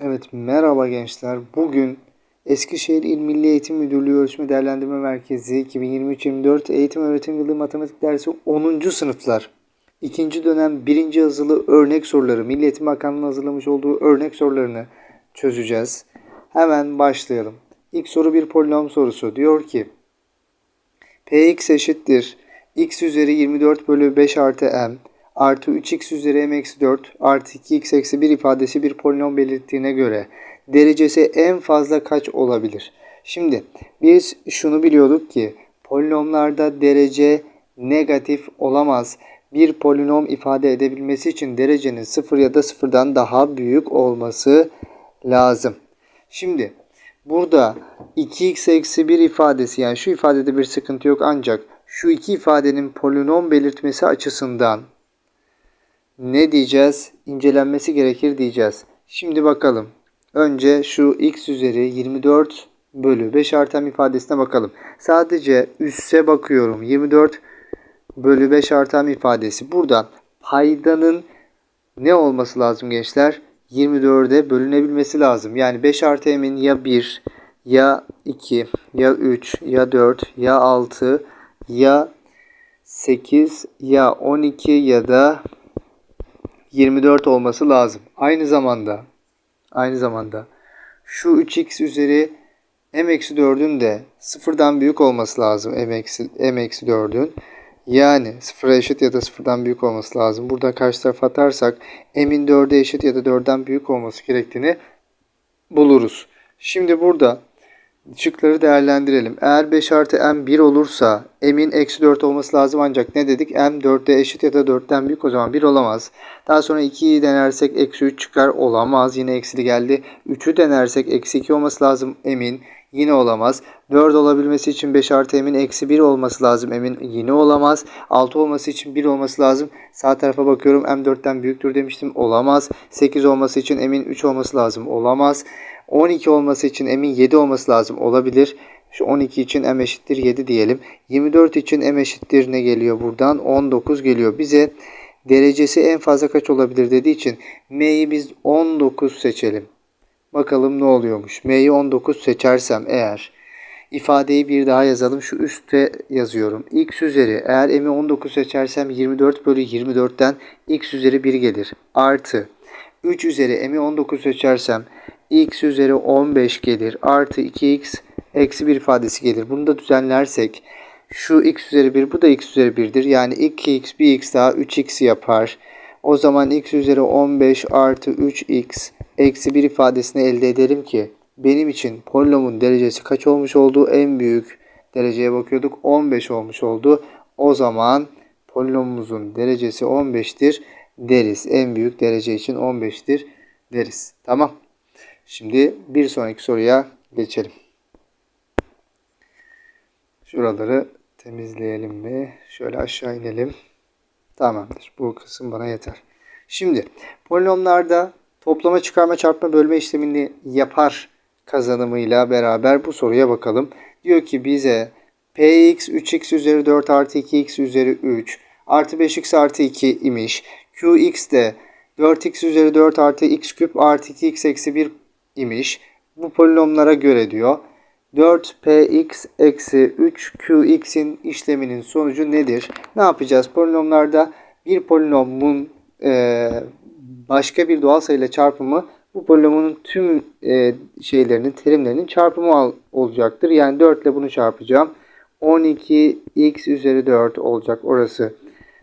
Evet, merhaba gençler. Bugün Eskişehir İl Milli Eğitim Müdürlüğü Ölçme Değerlendirme Merkezi 2023-24 Eğitim Öğretim Yılı Matematik Dersi 10. sınıflar. İkinci dönem birinci yazılı örnek soruları, Milli Eğitim Bakanlığı'nın hazırlamış olduğu örnek sorularını çözeceğiz. Hemen başlayalım. İlk soru bir polinom sorusu. Diyor ki Px eşittir x üzeri 24 bölü 5 artı m artı 3x üzeri m eksi 4 artı 2x eksi 1 ifadesi bir polinom belirttiğine göre derecesi en fazla kaç olabilir? Şimdi biz şunu biliyorduk ki polinomlarda derece negatif olamaz. Bir polinom ifade edebilmesi için derecenin 0 ya da 0'dan daha büyük olması lazım. Şimdi burada 2x eksi 1 ifadesi yani şu ifadede bir sıkıntı yok ancak şu iki ifadenin polinom belirtmesi açısından ne diyeceğiz? İncelenmesi gerekir diyeceğiz. Şimdi bakalım. Önce şu x üzeri 24 bölü 5 artan ifadesine bakalım. Sadece üsse bakıyorum. 24 bölü 5 artan ifadesi. Burada paydanın ne olması lazım gençler? 24'e bölünebilmesi lazım. Yani 5 artı m'in ya 1 ya 2 ya 3 ya 4 ya 6 ya 8 ya 12 ya da 24 olması lazım. Aynı zamanda aynı zamanda şu 3x üzeri m-4'ün de sıfırdan büyük olması lazım m-4'ün. Yani sıfıra eşit ya da sıfırdan büyük olması lazım. Burada karşı tarafa atarsak m'in 4'e eşit ya da 4'den büyük olması gerektiğini buluruz. Şimdi burada Şıkları değerlendirelim. Eğer 5 artı m 1 olursa m'in eksi 4 olması lazım ancak ne dedik? m 4'e eşit ya da 4'ten büyük o zaman 1 olamaz. Daha sonra 2'yi denersek eksi 3 çıkar olamaz. Yine eksili geldi. 3'ü denersek eksi 2 olması lazım m'in. Yine olamaz. 4 olabilmesi için 5 artı m'in eksi 1 olması lazım. M'in yine olamaz. 6 olması için 1 olması lazım. Sağ tarafa bakıyorum. M 4'ten büyüktür demiştim. Olamaz. 8 olması için m'in 3 olması lazım. Olamaz. 12 olması için m'in 7 olması lazım. Olabilir. Şu 12 için m eşittir 7 diyelim. 24 için m eşittir ne geliyor buradan? 19 geliyor. Bize derecesi en fazla kaç olabilir dediği için m'yi biz 19 seçelim. Bakalım ne oluyormuş. M'yi 19 seçersem eğer ifadeyi bir daha yazalım. Şu üstte yazıyorum. x üzeri eğer m'i 19 seçersem 24 bölü 24'ten x üzeri 1 gelir. Artı 3 üzeri m'i 19 seçersem x üzeri 15 gelir. Artı 2x eksi 1 ifadesi gelir. Bunu da düzenlersek şu x üzeri 1 bu da x üzeri 1'dir. Yani 2x bir x daha 3x yapar. O zaman x üzeri 15 artı 3x eksi 1 ifadesini elde ederim ki benim için polinomun derecesi kaç olmuş oldu? En büyük dereceye bakıyorduk. 15 olmuş oldu. O zaman polinomumuzun derecesi 15'tir deriz. En büyük derece için 15'tir deriz. Tamam. Şimdi bir sonraki soruya geçelim. Şuraları temizleyelim mi? Şöyle aşağı inelim. Tamamdır. Bu kısım bana yeter. Şimdi polinomlarda toplama, çıkarma, çarpma, bölme işlemini yapar kazanımıyla beraber bu soruya bakalım. Diyor ki bize px 3x üzeri 4 artı 2x üzeri 3 artı 5x artı 2 imiş. qx de 4x üzeri 4 artı x küp artı 2x eksi 1 imiş. Bu polinomlara göre diyor 4px eksi 3qx'in işleminin sonucu nedir? Ne yapacağız? Polinomlarda bir polinomun e, başka bir doğal sayıyla çarpımı bu polinomun tüm e, şeylerinin, terimlerinin çarpımı olacaktır. Yani 4 ile bunu çarpacağım. 12x üzeri 4 olacak orası.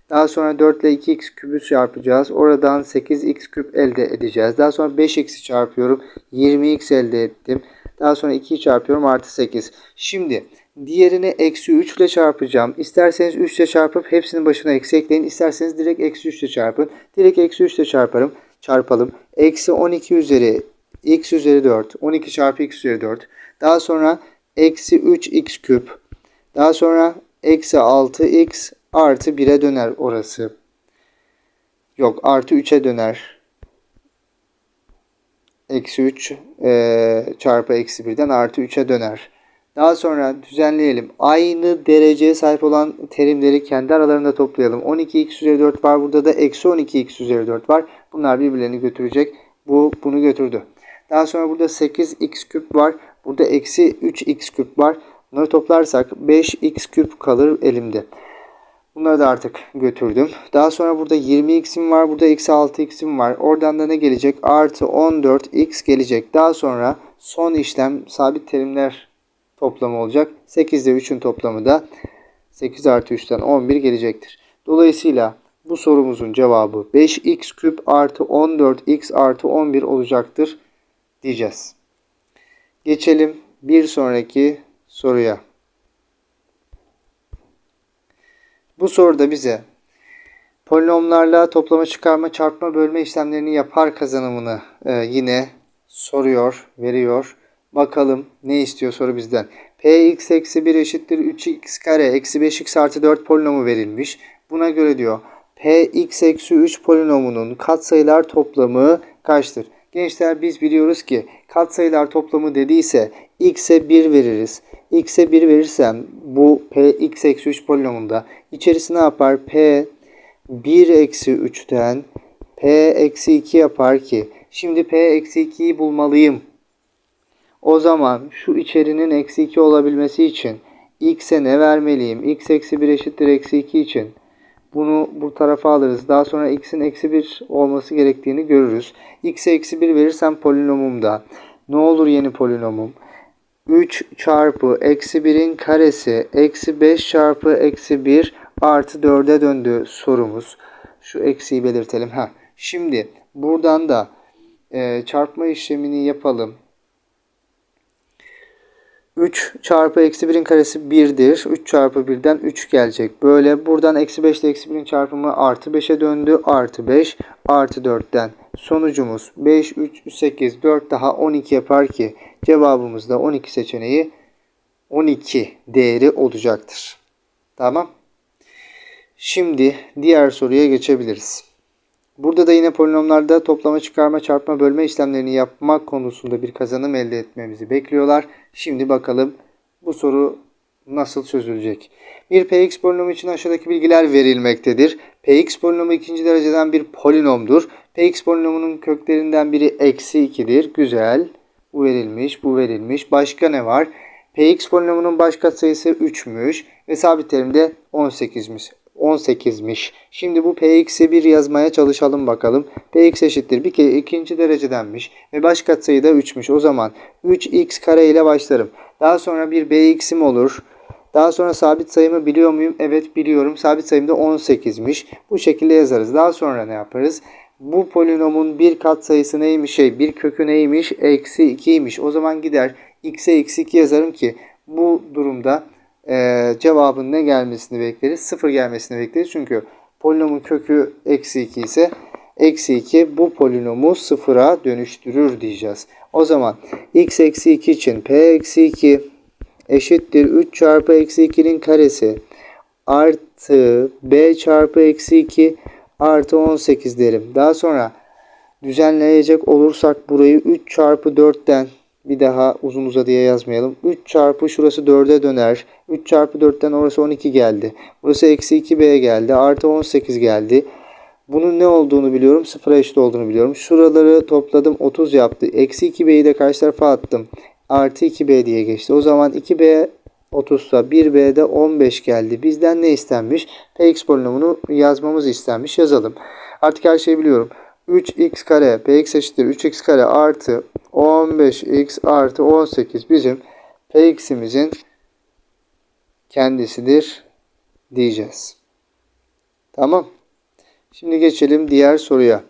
Daha sonra 4 ile 2x küpü çarpacağız. Oradan 8x küp elde edeceğiz. Daha sonra 5x'i çarpıyorum. 20x elde ettim. Daha sonra 2'yi çarpıyorum artı 8. Şimdi diğerini eksi 3 ile çarpacağım. İsterseniz 3 ile çarpıp hepsinin başına eksi ekleyin. İsterseniz direkt eksi 3 ile çarpın. Direkt eksi 3 ile çarparım. Çarpalım. Eksi 12 üzeri x üzeri 4. 12 çarpı x üzeri 4. Daha sonra eksi 3x küp. Daha sonra eksi 6x artı 1'e döner orası. Yok artı 3'e döner. eksi 3 e, çarpı eksi 1'den artı 3'e döner. Daha sonra düzenleyelim. Aynı dereceye sahip olan terimleri kendi aralarında toplayalım. 12x üzeri 4 var. Burada da eksi 12x üzeri 4 var. Bunlar birbirlerini götürecek. Bu bunu götürdü. Daha sonra burada 8x küp var. Burada eksi 3x küp var. Bunları toplarsak 5x küp kalır elimde. Bunları da artık götürdüm. Daha sonra burada 20x'im var. Burada eksi 6x'im var. Oradan da ne gelecek? Artı 14x gelecek. Daha sonra son işlem sabit terimler toplamı olacak. 8 ile 3'ün toplamı da 8 artı 3'ten 11 gelecektir. Dolayısıyla bu sorumuzun cevabı 5x küp artı 14x artı 11 olacaktır diyeceğiz. Geçelim bir sonraki soruya. Bu soruda bize polinomlarla toplama, çıkarma, çarpma, bölme işlemlerini yapar kazanımını e, yine soruyor, veriyor. Bakalım ne istiyor soru bizden. Px eksi 1 eşittir 3x kare eksi 5x artı 4 polinomu verilmiş. Buna göre diyor Px eksi 3 polinomunun katsayılar toplamı kaçtır? Gençler biz biliyoruz ki katsayılar toplamı dediyse x'e 1 veririz. x'e 1 verirsem bu px eksi 3 polinomunda içerisi ne yapar? p 1 eksi 3'ten p eksi 2 yapar ki şimdi p eksi 2'yi bulmalıyım. O zaman şu içerinin eksi 2 olabilmesi için x'e ne vermeliyim? x eksi 1 eşittir eksi 2 için bunu bu tarafa alırız. Daha sonra x'in eksi 1 olması gerektiğini görürüz. x'e eksi 1 verirsem polinomumda ne olur yeni polinomum? 3 çarpı eksi 1'in karesi eksi 5 çarpı eksi 1 artı 4'e döndü sorumuz. Şu eksiyi belirtelim. Ha. Şimdi buradan da e, çarpma işlemini yapalım. 3 çarpı eksi 1'in karesi 1'dir. 3 çarpı 1'den 3 gelecek. Böyle buradan eksi 5 ile eksi 1'in çarpımı artı 5'e döndü. Artı 5 artı 4'ten. Sonucumuz 5, 3, 8, 4 daha 12 yapar ki cevabımız da 12 seçeneği 12 değeri olacaktır. Tamam. Şimdi diğer soruya geçebiliriz. Burada da yine polinomlarda toplama, çıkarma, çarpma, bölme işlemlerini yapmak konusunda bir kazanım elde etmemizi bekliyorlar. Şimdi bakalım bu soru nasıl çözülecek? Bir px polinomu için aşağıdaki bilgiler verilmektedir. px polinomu ikinci dereceden bir polinomdur. px polinomunun köklerinden biri eksi 2'dir. Güzel. Bu verilmiş, bu verilmiş. Başka ne var? px polinomunun baş katsayısı 3'müş ve sabit terim de 18'miş. 18'miş. Şimdi bu px'i bir yazmaya çalışalım bakalım. px eşittir. Bir kere ikinci derecedenmiş. Ve baş katsayı da 3'müş. O zaman 3x kare ile başlarım. Daha sonra bir bx'im olur. Daha sonra sabit sayımı biliyor muyum? Evet biliyorum. Sabit sayım da 18'miş. Bu şekilde yazarız. Daha sonra ne yaparız? Bu polinomun bir katsayısı neymiş? Şey, bir kökü neymiş? Eksi 2'ymiş. O zaman gider x'e eksi 2 yazarım ki bu durumda e, cevabın ne gelmesini bekleriz? Sıfır gelmesini bekleriz. Çünkü polinomun kökü eksi 2 ise eksi 2 bu polinomu sıfıra dönüştürür diyeceğiz. O zaman x eksi 2 için p eksi 2 eşittir 3 çarpı eksi 2'nin karesi artı b çarpı eksi 2 artı 18 derim. Daha sonra düzenleyecek olursak burayı 3 çarpı 4'ten bir daha uzun uzadıya yazmayalım. 3 çarpı şurası 4'e döner. 3 çarpı 4'ten orası 12 geldi. Burası eksi 2b geldi. Artı 18 geldi. Bunun ne olduğunu biliyorum. Sıfıra eşit olduğunu biliyorum. Şuraları topladım 30 yaptı. Eksi 2b'yi de karşı tarafa attım. Artı 2b diye geçti. O zaman 2b 30 ise 1b'de 15 geldi. Bizden ne istenmiş? Px polinomunu yazmamız istenmiş. Yazalım. Artık her şeyi biliyorum. 3x kare px eşittir 3x kare artı 15x artı 18 bizim px'imizin kendisidir diyeceğiz. Tamam. Şimdi geçelim diğer soruya.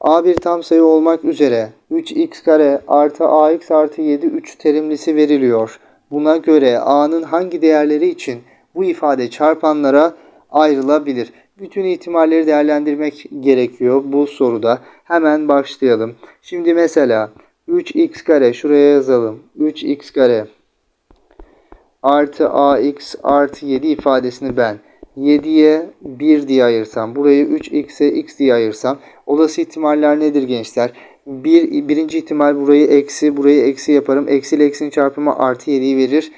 A bir tam sayı olmak üzere 3x kare artı ax artı 7 3 terimlisi veriliyor. Buna göre a'nın hangi değerleri için bu ifade çarpanlara ayrılabilir? Bütün ihtimalleri değerlendirmek gerekiyor bu soruda. Hemen başlayalım. Şimdi mesela 3x kare şuraya yazalım. 3x kare artı ax artı 7 ifadesini ben 7'ye 1 diye ayırsam, burayı 3x'e x diye ayırsam olası ihtimaller nedir gençler? Bir, birinci ihtimal burayı eksi, burayı eksi yaparım. Eksi ile eksinin çarpımı artı 7'yi verir.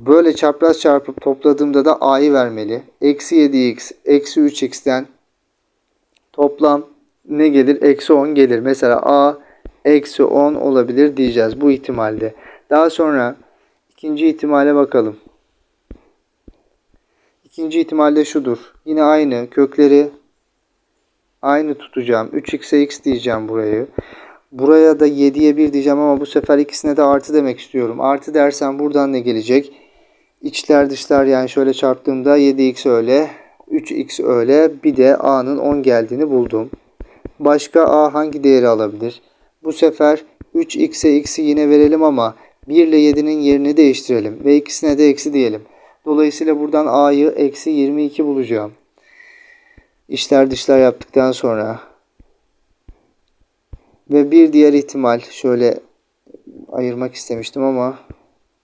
Böyle çapraz çarpıp topladığımda da a'yı vermeli. Eksi 7x, eksi 3x'ten toplam ne gelir? Eksi 10 gelir. Mesela a eksi 10 olabilir diyeceğiz bu ihtimalde. Daha sonra ikinci ihtimale bakalım. İkinci ihtimalde şudur. Yine aynı kökleri aynı tutacağım. 3x'e x diyeceğim burayı. Buraya da 7'ye 1 diyeceğim ama bu sefer ikisine de artı demek istiyorum. Artı dersem buradan ne gelecek? İçler dışlar yani şöyle çarptığımda 7x öyle, 3x öyle. Bir de a'nın 10 geldiğini buldum. Başka a hangi değeri alabilir? Bu sefer 3x'e x'i yine verelim ama 1 ile 7'nin yerini değiştirelim ve ikisine de eksi diyelim. Dolayısıyla buradan a'yı eksi 22 bulacağım. İçler dışlar yaptıktan sonra ve bir diğer ihtimal şöyle ayırmak istemiştim ama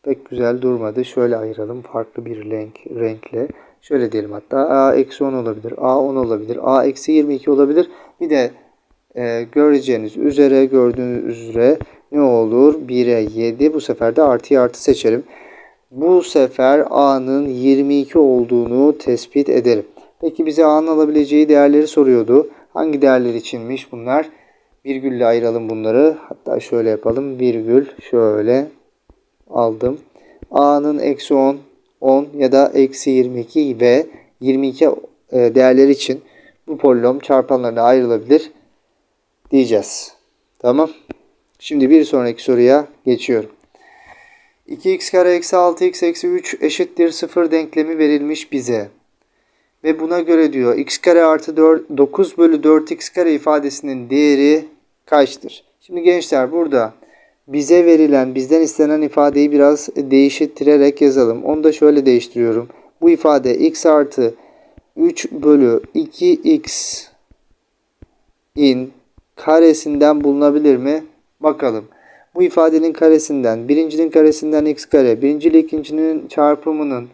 pek güzel durmadı. Şöyle ayıralım farklı bir renk renkle. Şöyle diyelim hatta a eksi 10 olabilir, a 10 olabilir, a eksi 22 olabilir. Bir de e, göreceğiniz üzere gördüğünüz üzere ne olur? 1'e 7 bu sefer de artıyı artı seçerim. Bu sefer a'nın 22 olduğunu tespit ederim. Peki bize a'nın alabileceği değerleri soruyordu. Hangi değerler içinmiş bunlar? Virgülle ayıralım bunları. Hatta şöyle yapalım. Virgül şöyle aldım. a'nın eksi 10, 10 ya da eksi 22 ve 22 e, değerleri için bu polinom çarpanlarına ayrılabilir diyeceğiz. Tamam. Şimdi bir sonraki soruya geçiyorum. 2x kare eksi 6x eksi 3 eşittir 0 denklemi verilmiş bize. Ve buna göre diyor x kare artı 4, 9 bölü 4x kare ifadesinin değeri kaçtır? Şimdi gençler burada bize verilen, bizden istenen ifadeyi biraz değiştirerek yazalım. Onu da şöyle değiştiriyorum. Bu ifade x artı 3 bölü 2x in karesinden bulunabilir mi? Bakalım. Bu ifadenin karesinden, birincinin karesinden x kare, birinci ile ikincinin çarpımının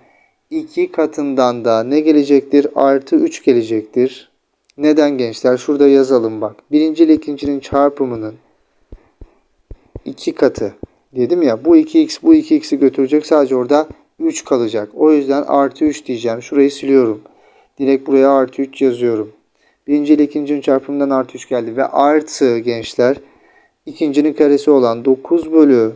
iki katından da ne gelecektir? Artı 3 gelecektir. Neden gençler? Şurada yazalım bak. Birinci ile ikincinin çarpımının iki katı. Dedim ya bu 2x bu 2x'i götürecek. Sadece orada 3 kalacak. O yüzden artı 3 diyeceğim. Şurayı siliyorum. Direkt buraya artı 3 yazıyorum. Birinci ile ikincinin çarpımından artı 3 geldi. Ve artı gençler ikincinin karesi olan 9 bölü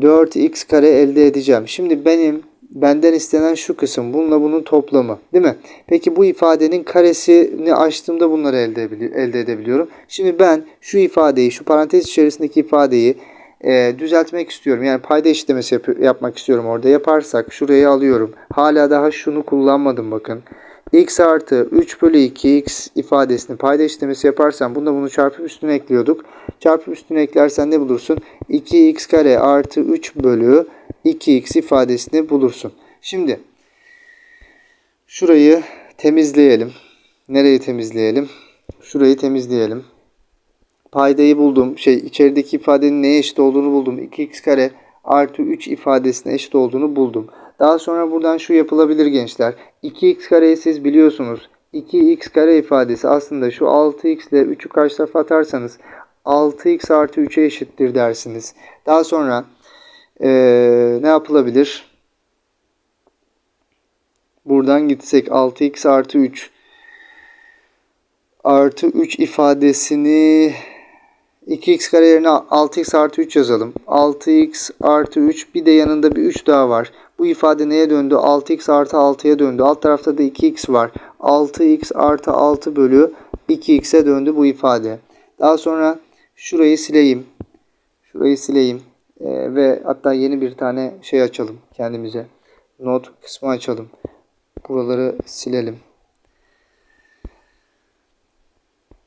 4x kare elde edeceğim. Şimdi benim benden istenen şu kısım. Bununla bunun toplamı. Değil mi? Peki bu ifadenin karesini açtığımda bunları elde, elde edebiliyorum. Şimdi ben şu ifadeyi, şu parantez içerisindeki ifadeyi e, düzeltmek istiyorum. Yani payda işlemesi yap yapmak istiyorum orada. Yaparsak şurayı alıyorum. Hala daha şunu kullanmadım bakın x artı 3 bölü 2x ifadesini payda işlemesi yaparsan bunda bunu çarpıp üstüne ekliyorduk. Çarpıp üstüne eklersen ne bulursun? 2x kare artı 3 bölü 2x ifadesini bulursun. Şimdi şurayı temizleyelim. Nereyi temizleyelim? Şurayı temizleyelim. Paydayı buldum. Şey içerideki ifadenin neye eşit olduğunu buldum. 2x kare artı 3 ifadesine eşit olduğunu buldum. Daha sonra buradan şu yapılabilir gençler. 2x kareyi siz biliyorsunuz. 2x kare ifadesi aslında şu 6x ile 3'ü karşı tarafa 6x artı 3'e eşittir dersiniz. Daha sonra ee, ne yapılabilir? Buradan gitsek 6x artı 3 artı 3 ifadesini 2x kare yerine 6x artı 3 yazalım. 6x artı 3 bir de yanında bir 3 daha var. Bu ifade neye döndü? 6x artı 6'ya döndü. Alt tarafta da 2x var. 6x artı 6 bölü 2x'e döndü bu ifade. Daha sonra şurayı sileyim. Şurayı sileyim. Ee, ve hatta yeni bir tane şey açalım kendimize. Not kısmı açalım. Buraları silelim.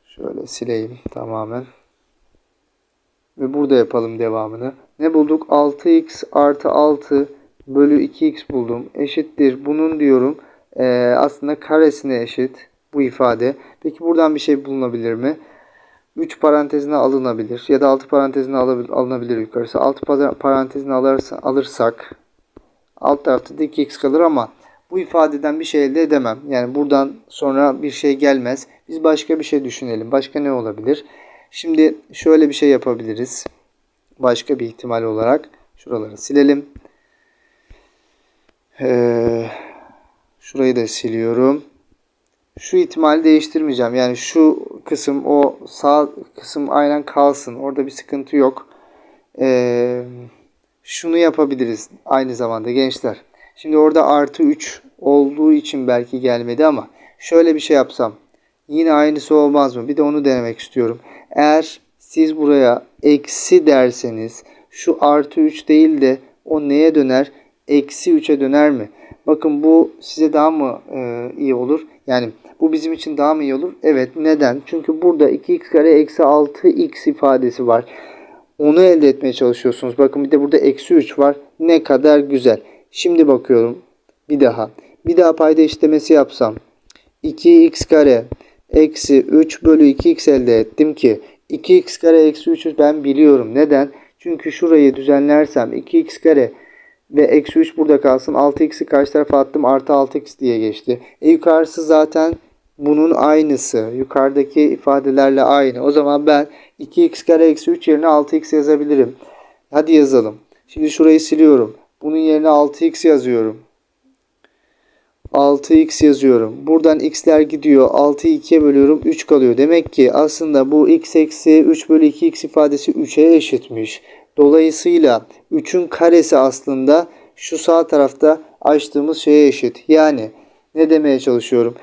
Şöyle sileyim tamamen. Ve burada yapalım devamını. Ne bulduk? 6x artı 6 bölü 2x buldum. Eşittir. Bunun diyorum e, aslında karesine eşit bu ifade. Peki buradan bir şey bulunabilir mi? 3 parantezine alınabilir ya da 6 parantezine alınabilir yukarısı. 6 parantezine alırsa, alırsak alt tarafta da 2x kalır ama bu ifadeden bir şey elde edemem. Yani buradan sonra bir şey gelmez. Biz başka bir şey düşünelim. Başka ne olabilir? Şimdi şöyle bir şey yapabiliriz. Başka bir ihtimal olarak şuraları silelim. Ee, şurayı da siliyorum. Şu ihtimali değiştirmeyeceğim. Yani şu kısım o sağ kısım aynen kalsın. Orada bir sıkıntı yok. Ee, şunu yapabiliriz aynı zamanda gençler. Şimdi orada artı 3 olduğu için belki gelmedi ama şöyle bir şey yapsam yine aynısı olmaz mı? Bir de onu denemek istiyorum. Eğer siz buraya eksi derseniz şu artı 3 değil de o neye döner? Eksi 3'e döner mi? Bakın bu size daha mı e, iyi olur? Yani bu bizim için daha mı iyi olur? Evet. Neden? Çünkü burada 2x kare eksi 6x ifadesi var. Onu elde etmeye çalışıyorsunuz. Bakın bir de burada eksi 3 var. Ne kadar güzel. Şimdi bakıyorum. Bir daha. Bir daha payda işlemesi yapsam. 2x kare eksi 3 bölü 2x elde ettim ki 2x kare eksi 3'ü ben biliyorum. Neden? Çünkü şurayı düzenlersem 2x kare ve eksi 3 burada kalsın. 6x'i karşı tarafa attım. Artı 6x diye geçti. E yukarısı zaten bunun aynısı. Yukarıdaki ifadelerle aynı. O zaman ben 2x kare eksi 3 yerine 6x yazabilirim. Hadi yazalım. Şimdi şurayı siliyorum. Bunun yerine 6x yazıyorum. 6x yazıyorum. Buradan x'ler gidiyor. 6'yı 2'ye bölüyorum. 3 kalıyor. Demek ki aslında bu x eksi 3 bölü 2x ifadesi 3'e eşitmiş. Dolayısıyla 3'ün karesi aslında şu sağ tarafta açtığımız şeye eşit. Yani ne demeye çalışıyorum?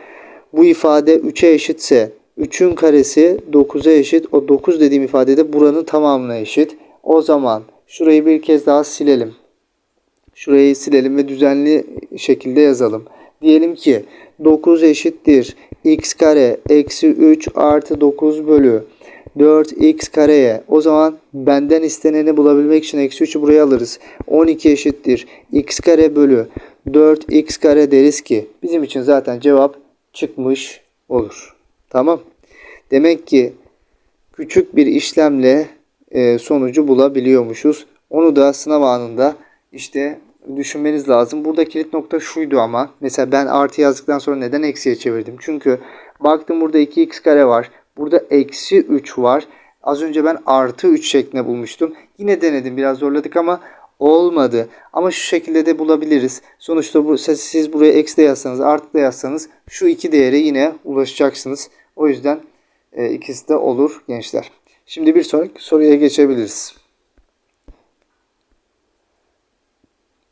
Bu ifade 3'e eşitse 3'ün karesi 9'a eşit. O 9 dediğim ifade de buranın tamamına eşit. O zaman şurayı bir kez daha silelim. Şurayı silelim ve düzenli şekilde yazalım. Diyelim ki 9 eşittir x kare eksi 3 artı 9 bölü 4x kareye. O zaman benden isteneni bulabilmek için eksi 3'ü buraya alırız. 12 eşittir x kare bölü 4x kare deriz ki bizim için zaten cevap çıkmış olur. Tamam. Demek ki küçük bir işlemle e, sonucu bulabiliyormuşuz. Onu da sınav anında işte düşünmeniz lazım. Burada kilit nokta şuydu ama. Mesela ben artı yazdıktan sonra neden eksiye çevirdim? Çünkü baktım burada 2x kare var. Burada eksi 3 var. Az önce ben artı 3 şeklinde bulmuştum. Yine denedim. Biraz zorladık ama olmadı. Ama şu şekilde de bulabiliriz. Sonuçta bu, siz buraya eksi de yazsanız artı da yazsanız şu iki değere yine ulaşacaksınız. O yüzden e, ikisi de olur gençler. Şimdi bir sonraki soruya geçebiliriz.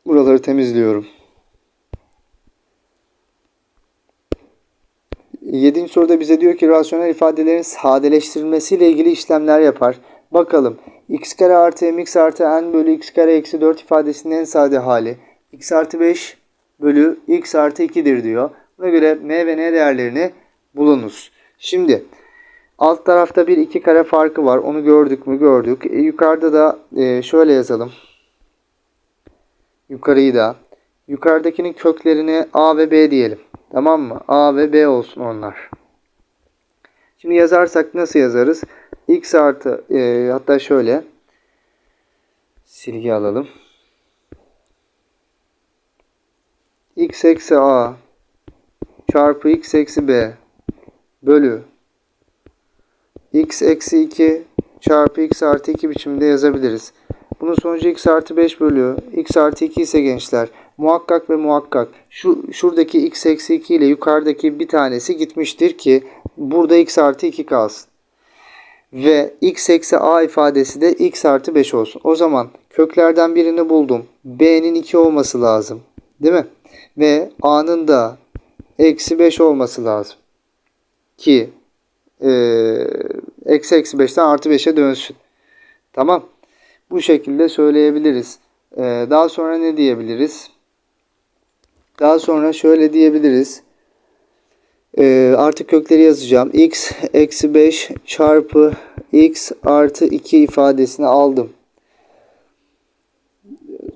Buraları temizliyorum. Yedinci soruda bize diyor ki rasyonel ifadelerin sadeleştirilmesiyle ilgili işlemler yapar. Bakalım x kare artı mx artı n bölü x kare eksi 4 ifadesinin en sade hali x artı 5 bölü x artı 2'dir diyor. Buna göre m ve n değerlerini bulunuz. Şimdi alt tarafta bir iki kare farkı var. Onu gördük mü? Gördük. E, yukarıda da e, şöyle yazalım. Yukarıyı da. Yukarıdakinin köklerini a ve b diyelim. Tamam mı? A ve B olsun onlar. Şimdi yazarsak nasıl yazarız? X artı e, hatta şöyle silgi alalım. X eksi A çarpı X eksi B bölü X eksi 2 çarpı X artı 2 biçiminde yazabiliriz. Bunun sonucu X artı 5 bölü X artı 2 ise gençler muhakkak ve muhakkak şu şuradaki x eksi 2 ile yukarıdaki bir tanesi gitmiştir ki burada x artı 2 kalsın. Ve x eksi a ifadesi de x artı 5 olsun. O zaman köklerden birini buldum. b'nin 2 olması lazım. Değil mi? Ve a'nın da eksi 5 olması lazım. Ki e, eksi eksi 5'ten artı 5'e dönsün. Tamam. Bu şekilde söyleyebiliriz. Ee, daha sonra ne diyebiliriz? Daha sonra şöyle diyebiliriz. Ee, artık kökleri yazacağım. x eksi 5 çarpı x artı 2 ifadesini aldım.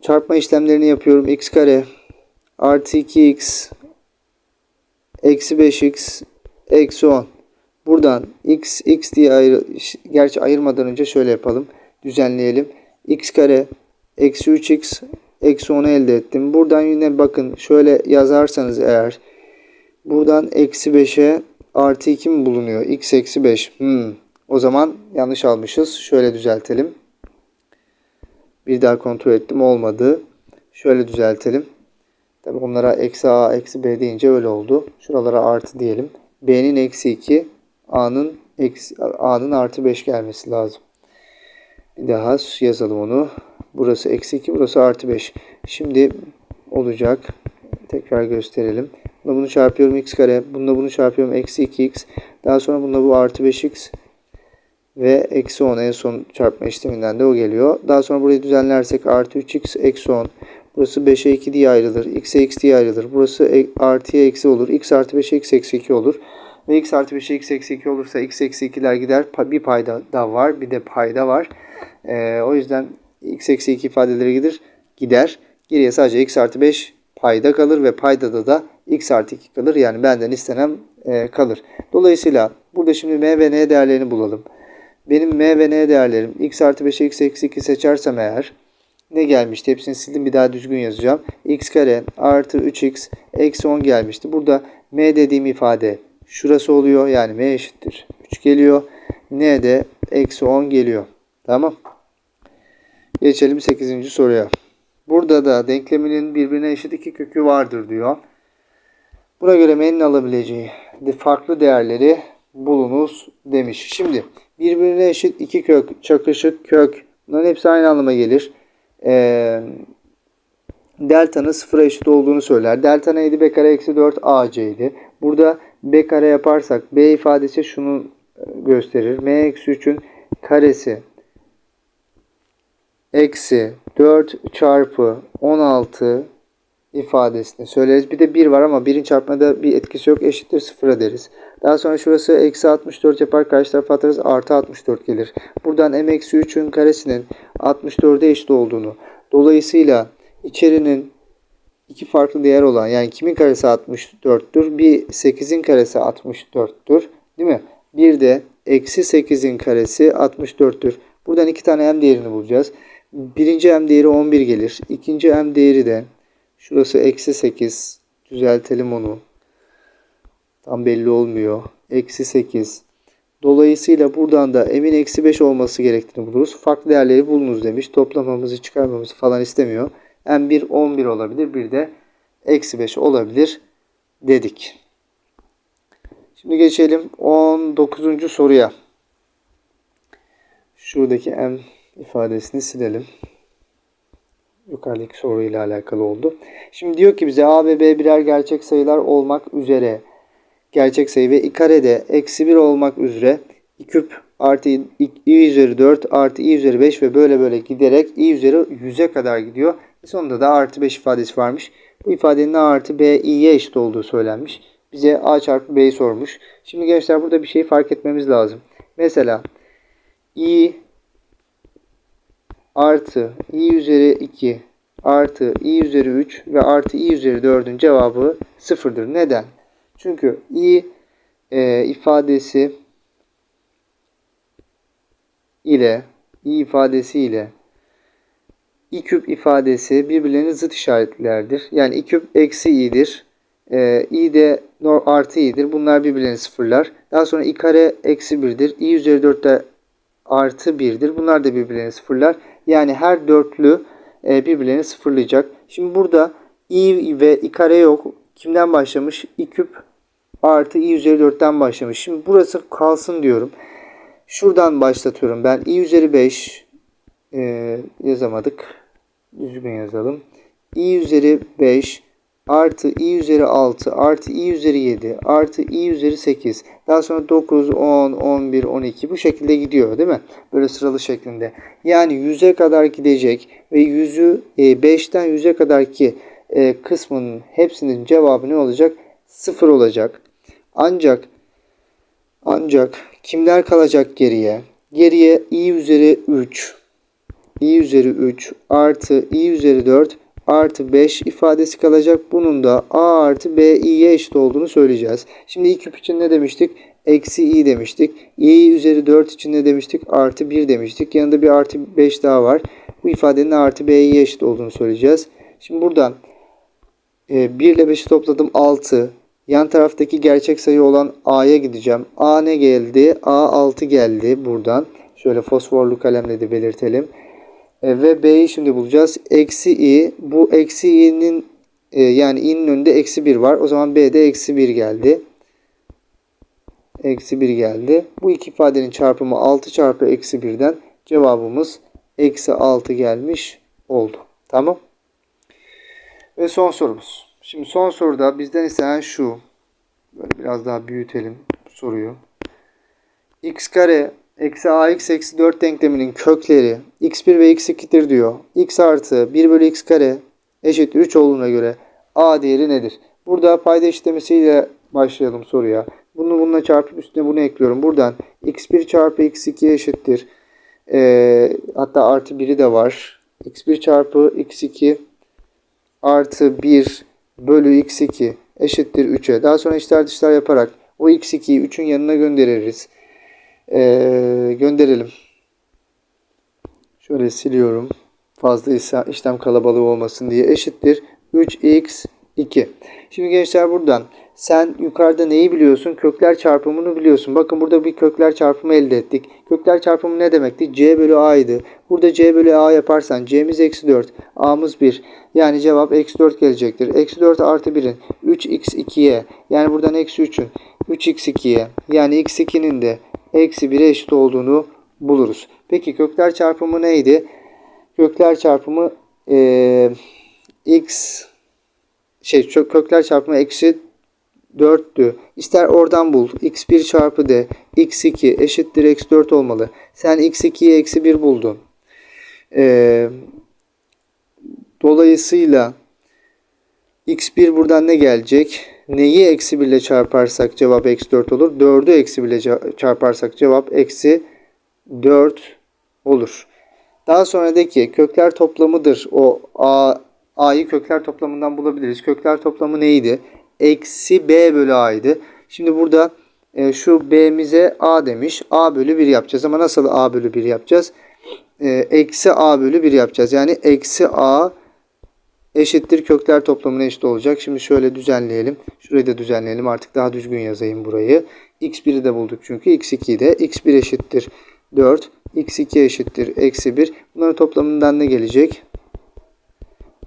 Çarpma işlemlerini yapıyorum. x kare artı 2x eksi 5x eksi 10. Buradan x x diye ayır, gerçi ayırmadan önce şöyle yapalım. Düzenleyelim. x kare eksi 3x eksi 10'u elde ettim. Buradan yine bakın şöyle yazarsanız eğer buradan eksi 5'e artı 2 mi bulunuyor? x eksi 5. Hmm. O zaman yanlış almışız. Şöyle düzeltelim. Bir daha kontrol ettim. Olmadı. Şöyle düzeltelim. Tabi onlara eksi a eksi b deyince öyle oldu. Şuralara artı diyelim. b'nin eksi 2 a'nın a'nın artı 5 gelmesi lazım. Bir daha yazalım onu. Burası eksi 2 burası artı 5. Şimdi olacak. Tekrar gösterelim. Bununla bunu çarpıyorum x kare. Bununla bunu çarpıyorum eksi 2x. Daha sonra bununla bu artı 5x. Ve eksi 10 en son çarpma işleminden de o geliyor. Daha sonra burayı düzenlersek artı 3x eksi 10. Burası 5'e 2 diye ayrılır. x'e x diye ayrılır. Burası e, artıya eksi olur. x artı 5'e x eksi 2 olur. Ve x artı 5'e x eksi 2 olursa x eksi 2'ler gider. Bir payda da var. Bir de payda var. Ee, o yüzden x eksi 2 ifadeleri gider. gider. Geriye sadece x artı 5 payda kalır ve paydada da x artı 2 kalır. Yani benden istenen e, kalır. Dolayısıyla burada şimdi m ve n değerlerini bulalım. Benim m ve n değerlerim x artı 5'e x eksi 2 seçersem eğer ne gelmişti? Hepsini sildim bir daha düzgün yazacağım. x kare artı 3x eksi 10 gelmişti. Burada m dediğim ifade şurası oluyor. Yani m eşittir 3 geliyor. n de eksi 10 geliyor. Tamam. Geçelim 8. soruya. Burada da denkleminin birbirine eşit iki kökü vardır diyor. Buna göre m'nin alabileceği farklı değerleri bulunuz demiş. Şimdi birbirine eşit iki kök, çakışık kök bunların hepsi aynı anlama gelir. Ee, delta'nın sıfıra eşit olduğunu söyler. Delta neydi? b kare eksi 4 ac idi. Burada b kare yaparsak b ifadesi şunu gösterir. m eksi 3'ün karesi eksi 4 çarpı 16 ifadesini söyleriz. Bir de 1 var ama 1'in çarpmada bir etkisi yok. Eşittir 0'a deriz. Daha sonra şurası eksi 64 yapar. Karşı tarafa atarız. Artı 64 gelir. Buradan m eksi 3'ün karesinin 64'e eşit olduğunu. Dolayısıyla içerinin iki farklı değer olan yani kimin karesi 64'tür? Bir 8'in karesi 64'tür. Değil mi? Bir de eksi 8'in karesi 64'tür. Buradan iki tane m değerini bulacağız. Birinci m değeri 11 gelir. İkinci m değeri de şurası eksi 8. Düzeltelim onu. Tam belli olmuyor. Eksi 8. Dolayısıyla buradan da m'in eksi 5 olması gerektiğini buluruz. Farklı değerleri bulunuz demiş. Toplamamızı çıkarmamızı falan istemiyor. M1 11 olabilir. Bir de eksi 5 olabilir dedik. Şimdi geçelim 19. soruya. Şuradaki m ifadesini silelim. Yukarıdaki soruyla alakalı oldu. Şimdi diyor ki bize a ve b birer gerçek sayılar olmak üzere gerçek sayı ve i karede eksi 1 olmak üzere i küp artı i, üzeri 4 artı i üzeri 5 ve böyle böyle giderek i üzeri 100'e kadar gidiyor. E sonunda da artı 5 ifadesi varmış. Bu ifadenin a artı b i'ye eşit olduğu söylenmiş. Bize a çarpı b'yi sormuş. Şimdi gençler burada bir şey fark etmemiz lazım. Mesela i artı i üzeri 2 artı i üzeri 3 ve artı i üzeri 4'ün cevabı sıfırdır. Neden? Çünkü i e, ifadesi ile i ifadesi ile i küp ifadesi birbirlerinin zıt işaretlerdir. Yani i küp eksi i'dir. E, i de artı i'dir. Bunlar birbirlerini sıfırlar. Daha sonra i kare eksi 1'dir. i üzeri 4 de artı 1'dir. Bunlar da birbirlerini sıfırlar. Yani her dörtlü e, birbirlerini sıfırlayacak. Şimdi burada i ve i kare yok. Kimden başlamış? i küp artı i üzeri 4'ten başlamış. Şimdi burası kalsın diyorum. Şuradan başlatıyorum. Ben i üzeri 5 e, yazamadık. Düzgün yazalım. i üzeri 5 artı i üzeri 6 artı i üzeri 7 artı i üzeri 8 daha sonra 9, 10, 11, 12 bu şekilde gidiyor değil mi? Böyle sıralı şeklinde. Yani 100'e kadar gidecek ve 100'ü 5'ten 100'e kadar ki e, kısmının hepsinin cevabı ne olacak? 0 olacak. Ancak ancak kimler kalacak geriye? Geriye i üzeri 3 i üzeri 3 artı i üzeri 4 artı 5 ifadesi kalacak. Bunun da a artı b i'ye eşit olduğunu söyleyeceğiz. Şimdi i küp için ne demiştik? Eksi i demiştik. i üzeri 4 için ne demiştik? Artı 1 demiştik. Yanında bir artı 5 daha var. Bu ifadenin artı B'ye eşit olduğunu söyleyeceğiz. Şimdi buradan e, 1 ile 5'i topladım 6. Yan taraftaki gerçek sayı olan A'ya gideceğim. A ne geldi? A 6 geldi buradan. Şöyle fosforlu kalemle de belirtelim. E, ve B'yi şimdi bulacağız. Eksi i. Bu eksi i'nin e, yani i'nin önünde eksi 1 var. O zaman B'de eksi 1 geldi. Eksi 1 geldi. Bu iki ifadenin çarpımı 6 çarpı eksi 1'den cevabımız eksi 6 gelmiş oldu. Tamam. Ve son sorumuz. Şimdi son soruda bizden istenen şu. Böyle biraz daha büyütelim soruyu. x kare eksi ax eksi 4 denkleminin kökleri x1 ve x2'dir diyor. x artı 1 bölü x kare eşittir 3 olduğuna göre a değeri nedir? Burada payda işlemesiyle başlayalım soruya. Bunu bununla çarpıp üstüne bunu ekliyorum. Buradan x1 çarpı x2 eşittir. Ee, hatta artı 1'i de var. x1 çarpı x2 artı 1 bölü x2 eşittir 3'e. Daha sonra işler dışlar yaparak o x2'yi 3'ün yanına göndeririz. Ee, gönderelim. Şöyle siliyorum. Fazla işlem kalabalığı olmasın diye eşittir 3x2. Şimdi gençler buradan sen yukarıda neyi biliyorsun? Kökler çarpımını biliyorsun. Bakın burada bir kökler çarpımı elde ettik. Kökler çarpımı ne demekti? c bölü a'ydı. Burada c bölü a yaparsan c'miz eksi 4, a'mız 1. Yani cevap eksi 4 gelecektir. Eksi 4 artı 1'in 3x2'ye yani buradan eksi 3'ün 3x2'ye yani x2'nin de eksi 1'e eşit olduğunu buluruz. Peki kökler çarpımı neydi? Kökler çarpımı e, x şey kökler çarpımı eksi 4'tü. İster oradan bul. x1 çarpı d. x2 eşittir eksi 4 olmalı. Sen x2'yi eksi 1 buldun. Ee, dolayısıyla x1 buradan ne gelecek? Neyi eksi 1 ile çarparsak cevap eksi 4 olur. 4'ü eksi 1 ile çarparsak cevap eksi 4 olur. Daha sonra de ki kökler toplamıdır. O a a'yı kökler toplamından bulabiliriz. Kökler toplamı neydi? eksi b bölü a'ydı. Şimdi burada e, şu b'mize a demiş. a bölü 1 yapacağız. Ama nasıl a bölü 1 yapacağız? E, eksi a bölü 1 yapacağız. Yani eksi a eşittir kökler toplamına eşit olacak. Şimdi şöyle düzenleyelim. Şurayı da düzenleyelim. Artık daha düzgün yazayım burayı. x1'i de bulduk çünkü. x2'yi de. x1 eşittir 4. x2 eşittir eksi 1. Bunların toplamından ne gelecek?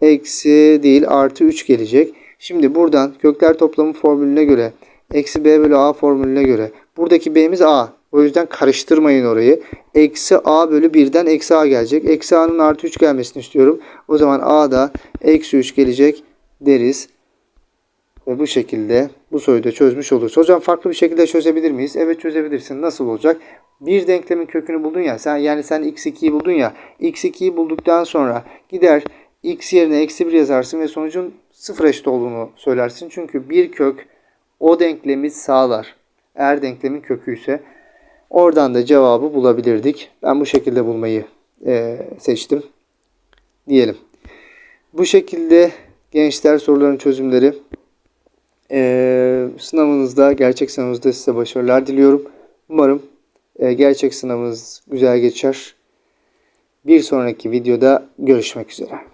Eksi değil artı 3 gelecek. Şimdi buradan kökler toplamı formülüne göre eksi b bölü a formülüne göre buradaki b'miz a. O yüzden karıştırmayın orayı. Eksi a bölü 1'den eksi a gelecek. Eksi a'nın artı 3 gelmesini istiyorum. O zaman a da eksi 3 gelecek deriz. Ve bu şekilde bu soruyu da çözmüş oluruz. Hocam farklı bir şekilde çözebilir miyiz? Evet çözebilirsin. Nasıl olacak? Bir denklemin kökünü buldun ya. Sen yani sen x2'yi buldun ya. x2'yi bulduktan sonra gider x yerine eksi 1 yazarsın ve sonucun sıfır eşit olduğunu söylersin. Çünkü bir kök o denklemi sağlar. Eğer denklemin kökü ise oradan da cevabı bulabilirdik. Ben bu şekilde bulmayı e, seçtim. Diyelim. Bu şekilde gençler soruların çözümleri. E, sınavınızda, gerçek sınavınızda size başarılar diliyorum. Umarım gerçek sınavınız güzel geçer. Bir sonraki videoda görüşmek üzere.